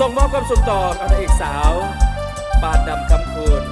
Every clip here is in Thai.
ส่งมอบความสุขต่อกับนางเอกสาว ปานดำคำคูณ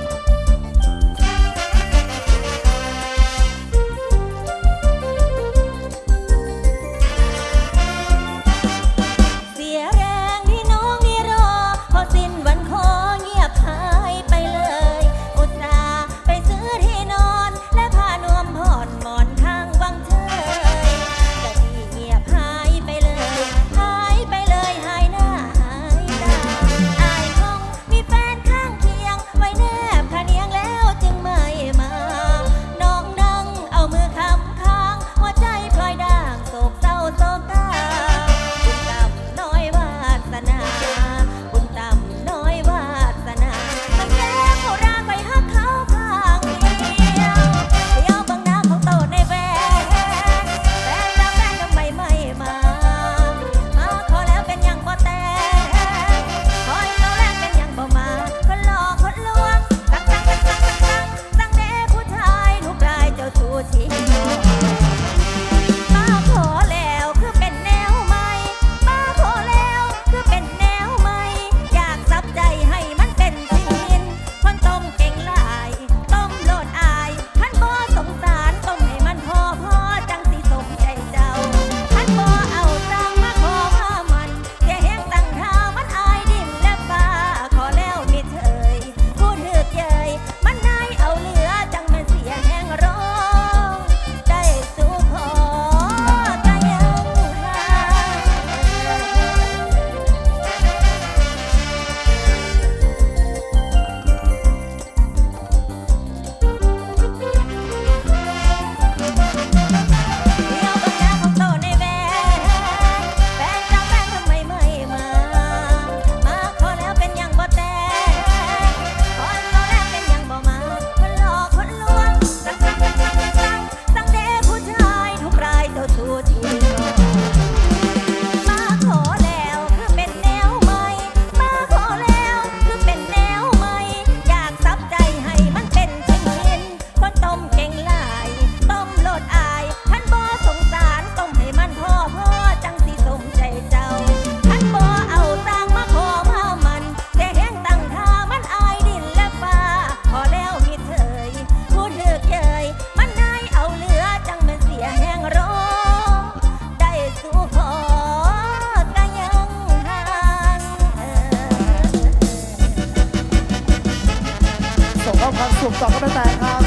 ความสุขต่อก็ไม่แต่ครับ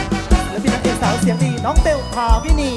และพี่นักเอกสาวเสียงดีน้องเบลพาวินี